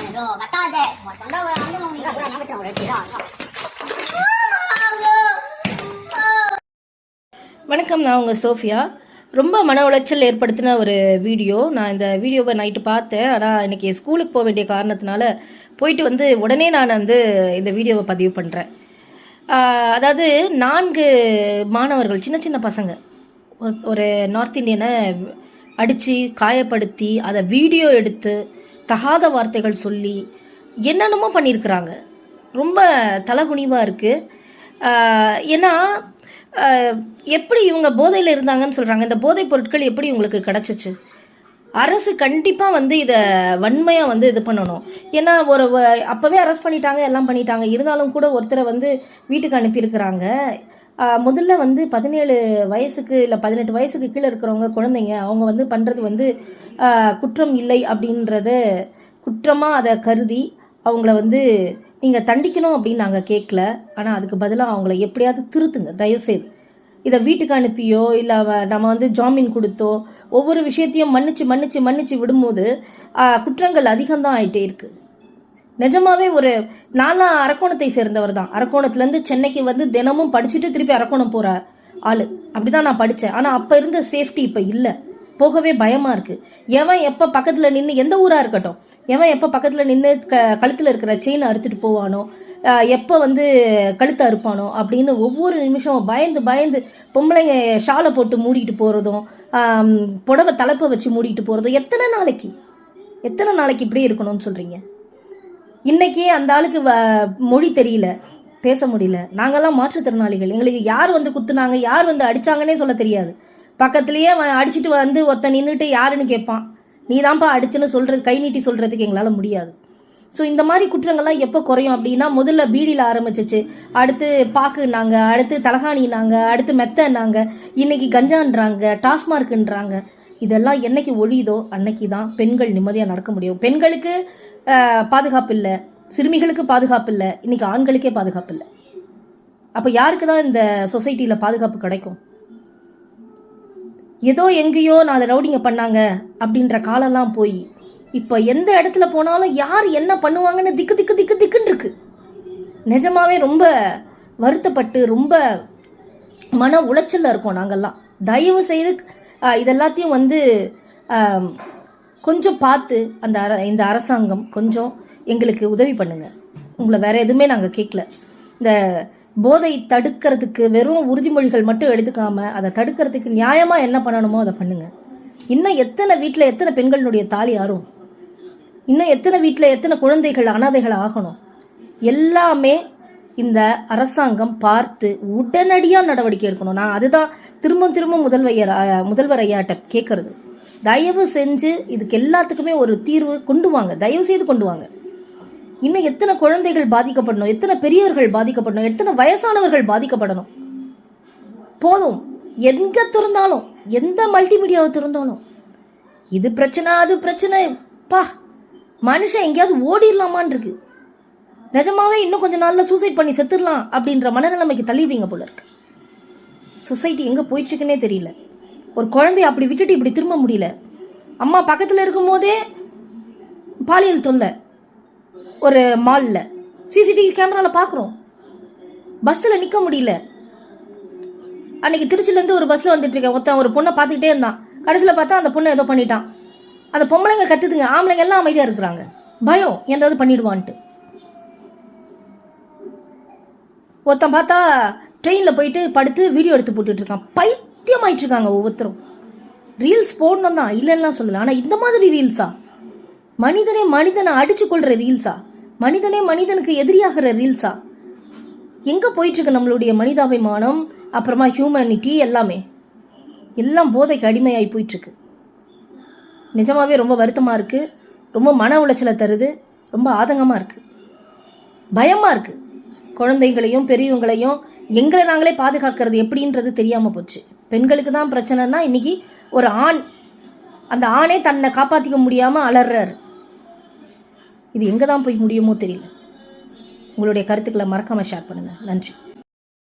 이거 갔다 왔대. 뭐 정답을 안 해먹으니까 그냥 나부터 그래. வணக்கம் நான் உங்கள் சோஃபியா ரொம்ப மன உளைச்சல் ஏற்படுத்தின ஒரு வீடியோ நான் இந்த வீடியோவை நைட்டு பார்த்தேன் ஆனால் இன்னைக்கு ஸ்கூலுக்கு போக வேண்டிய காரணத்தினால போயிட்டு வந்து உடனே நான் வந்து இந்த வீடியோவை பதிவு பண்ணுறேன் அதாவது நான்கு மாணவர்கள் சின்ன சின்ன பசங்க ஒரு- ஒரு நார்த் இந்தியனை அடித்து காயப்படுத்தி அதை வீடியோ எடுத்து தகாத வார்த்தைகள் சொல்லி என்னென்னமோ பண்ணியிருக்கிறாங்க. ரொம்ப தலகுனிவாக இருக்குது ஏன்னா எப்படி இவங்க போதையில் இருந்தாங்கன்னு சொல்கிறாங்க இந்த போதைப் பொருட்கள் எப்படி உங்களுக்கு கிடச்சிச்சு? அரசு கண்டிப்பாக வந்து இதை வன்மையாக வந்து இது பண்ணணும். ஏன்னா ஒரு அப்போவே அரெஸ்ட் பண்ணிட்டாங்க எல்லாம் பண்ணிட்டாங்க. இருந்தாலும் கூட ஒருத்தரை வந்து வீட்டுக்கு அனுப்பியிருக்கிறாங்க. முதல்ல வந்து பதினேழு வயசுக்கு இல்லை பதினெட்டு வயசுக்கு கீழே இருக்கிறவங்க குழந்தைங்க அவங்க வந்து பண்ணுறது வந்து குற்றம் இல்லை அப்படின்றத குற்றமாக அதை கருதி அவங்கள வந்து நீங்கள் தண்டிக்கணும் அப்படின்னு நாங்கள் கேட்கல ஆனால் அதுக்கு பதிலாக அவங்கள எப்படியாவது திருத்துங்க தயவுசெய்து. இதை வீட்டுக்கு அனுப்பியோ இல்லை நம்ம வந்து ஜாமீன் கொடுத்தோ ஒவ்வொரு விஷயத்தையும் மன்னிச்சு மன்னிச்சு மன்னிச்சு விடும்போது குற்றங்கள் அதிகம்தான் ஆகிட்டே இருக்குது நிஜமாவே ஒரு நாலா அரக்கோணத்தை சேர்ந்தவர் தான். அரக்கோணத்துலேருந்து சென்னைக்கு வந்து தினமும் படிச்சுட்டு திருப்பி அரக்கோணம் போகிற ஆள். அப்படிதான் நான் படித்தேன் ஆனால் அப்போ இருந்த சேஃப்டி இப்போ இல்லை. போகவே பயமாக இருக்குது எவன் எப்போ பக்கத்தில் நின்று எந்த ஊராக இருக்கட்டும் எவன் எப்போ பக்கத்தில் நின்று க கழுத்தில் இருக்கிற செயினை அறுத்துட்டு போவானோ எப்போ வந்து கழுத்தை அறுப்பானோ அப்படின்னு ஒவ்வொரு நிமிஷம் பயந்து பயந்து பொம்பளைங்க ஷாலை போட்டு மூடிட்டு போகிறதும் புடவை தலைப்பை வச்சு மூடிட்டு போகிறதும் எத்தனை நாளைக்கு? எத்தனை நாளைக்கு இப்படியே இருக்கணும்னு சொல்கிறீங்க இன்னைக்கே அந்த ஆளுக்கு வ- மொழி தெரியல பேச முடியல. நாங்கெல்லாம் மாற்றுத்திறனாளிகள். எங்களுக்கு யார் வந்து குத்துனாங்க யார் வந்து அடிச்சாங்கன்னே சொல்ல தெரியாது. பக்கத்துலயே வ- அடிச்சிட்டு வந்து ஒருத்தன் நின்றுட்டு யாருன்னு கேட்பான். நீ தான்ப்பா அடிச்சுன்னு சொல்றது கை நீட்டி சொல்றதுக்கு எங்களால் முடியாது. ஸோ இந்த மாதிரி குற்றங்கள்லாம் எப்போ குறையும் அப்படின்னா முதல்ல பீடியில் ஆரம்பிச்சிச்சு. அடுத்து பாக்குனாங்க அடுத்து தலகாணினாங்க அடுத்து மெத்தனாங்க இன்னைக்கு கஞ்சான்றாங்க டாஸ்மார்க்குன்றாங்க இதெல்லாம் என்னைக்கு ஒழியுதோ அன்னைக்கு தான் பெண்கள் நிம்மதியாக நடக்க முடியும். பெண்களுக்கு பாதுகாப்பு இல்லை சிறுமிகளுக்கு பாதுகாப்பு இல்லை இன்னைக்கு ஆண்களுக்கே பாதுகாப்பு இல்லை அப்போ யாருக்கு தான் இந்த சொசைட்டியில் பாதுகாப்பு கிடைக்கும்? ஏதோ எங்கேயோ நாலு ரவுடிங்க பண்ணாங்க அப்படின்ற காலம்லாம் போய் இப்போ எந்த இடத்துல போனாலும் யார் என்ன பண்ணுவாங்கன்னு திக்கு திக்கு திக்கு திக்குன்னு இருக்கு. நிஜமாவே ரொம்ப வருத்தப்பட்டு ரொம்ப மன உளைச்சலில் இருக்கோம் நாங்கெல்லாம். தயவு செய்து இதெல்லாத்தையும் வந்து கொஞ்சம் பார்த்து அந்த அர இந்த அரசாங்கம் கொஞ்சம் எங்களுக்கு உதவி பண்ணுங்கள் உங்களை வேறு எதுவுமே நாங்கள் கேட்கல இந்த போதை தடுக்கிறதுக்கு வெறும் உறுதிமொழிகள் மட்டும் எடுத்துக்காம அதை தடுக்கிறதுக்கு நியாயமாக என்ன பண்ணணுமோ அதை பண்ணுங்கள் இன்னும் எத்தனை வீட்டில் எத்தனை பெண்களுடைய தாலி ஆறும்? இன்னும் எத்தனை வீட்டில் எத்தனை குழந்தைகள் அனாதைகள் ஆகணும்? எல்லாமே இந்த அரசாங்கம் பார்த்து உடனடியாக நடவடிக்கை எடுக்கணும். நான் அதுதான் திரும்ப திரும்ப முதல்வர் முதல்வர் ஐயாட்ட கேட்கறது தயவு செஞ்சு இதுக்கு எல்லாத்துக்குமே ஒரு தீர்வு கொண்டு வாங்க. தயவு செய்து கொண்டு வாங்க. இன்னும் எத்தனை குழந்தைகள் பாதிக்கப்படணும்? எத்தனை பெரியவர்கள் பாதிக்கப்படணும்? எத்தனை வயசானவர்கள் பாதிக்கப்படணும்? போதும். எங்க திறந்தாலும் எந்த மல்டிமீடியாவை திறந்தாலும். இது பிரச்சனை அது பிரச்சனை. பா மனுஷன் எங்கேயாவது ஓடிடலாமான் இருக்கு. நிஜமாவே இன்னும் கொஞ்ச நாளில் சூசைட் பண்ணி செத்துடலாம் அப்படின்ற மனநிலைமைக்கு தள்ளிடுவீங்க போல இருக்கு. சொசைட்டி எங்கே போயிட்டு தெரியல. ஒரு குழந்தைய அப்படி விட்டுட்டு இப்படி திரும்ப முடியல. அம்மா பக்கத்தில் இருக்கும்போதே பாலியல் தொல்லை. ஒரு மால்ல சிசிடிவி கேமராவில் பார்க்குறோம் பஸ்ஸில் நிற்க முடியல. அன்னைக்கு திருச்சிலேருந்து ஒரு பஸ்ஸில் வந்துட்டு இருக்கேன். ஒருத்தன் ஒரு பொண்ணை பார்த்துக்கிட்டே இருந்தான். கடைசியில் பார்த்தா அந்த பொண்ணை ஏதோ பண்ணிட்டான். அந்த பொம்பளைங்க கற்றுதுங்க ஆம்பளைங்க எல்லாம் அமைதியாக இருக்கிறாங்க. பயம் என்றது பண்ணிடுவான்ட்டு. ஒருத்தன் பார்த்தா ட்ரெயினில் போயிட்டு படுத்து வீடியோ எடுத்து போட்டுட்ருக்கான். பைத்தியமாயிட்டு இருக்காங்க ஒவ்வொருத்தரும். ரீல்ஸ் போடணும் தான். இல்லைன்னா சொல்லலை. ஆனால் இந்த மாதிரி ரீல்ஸா மனிதனே மனிதனை அடிச்சு கொள்கிற ரீல்ஸா மனிதனே மனிதனுக்கு எதிரியாகிற ரீல்ஸா எங்கே போயிட்டுருக்கு நம்மளுடைய மனிதாபிமானம்? அப்புறமா ஹியூமனிட்டி எல்லாமே? எல்லாம் போதைக்கு அடிமையாகி போயிட்டுருக்கு நிஜமாகவே ரொம்ப வருத்தமாக இருக்குது ரொம்ப மன உளைச்சலை தருது. ரொம்ப ஆதங்கமாக இருக்குது பயமாக இருக்குது குழந்தைங்களையும் பெரியவங்களையும் எங்களை நாங்களே பாதுகாக்கிறது எப்படின்றது தெரியாமல் போச்சு. பெண்களுக்கு தான் பிரச்சனைனா இன்னைக்கு ஒரு ஆண் அந்த ஆணே தன்னை காப்பாத்திக்க முடியாம அலறாரு. இது எங்க தான் போய் முடியுமோ தெரியல. உங்களுடைய கருத்துக்களை மறக்காம ஷேர் பண்ணுங்க. நன்றி.